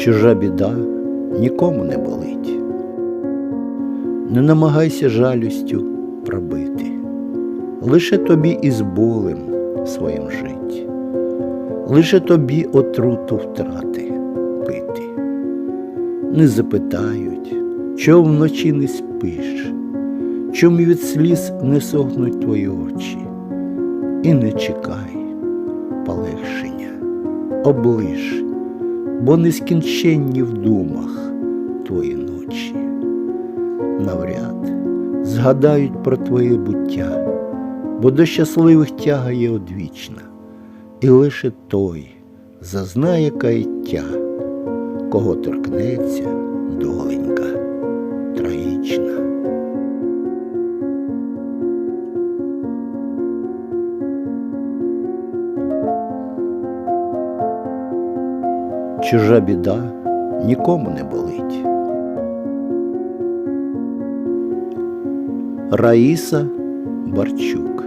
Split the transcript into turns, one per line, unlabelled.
Чужа біда нікому не болить. Не намагайся жалістю пробити, лише тобі із болем своїм жить, лише тобі отруту втрати пити. Не запитають, чого вночі не спиш, чому від сліз не сохнуть твої очі, і не чекай полегшення, облиш, бо нескінченні в думах твої ночі. Навряд згадають про твоє буття, бо до щасливих тяга є одвічна, і лише той зазнає каяття, кого торкнеться Чужа біда нікому не болить. Раїса Барчук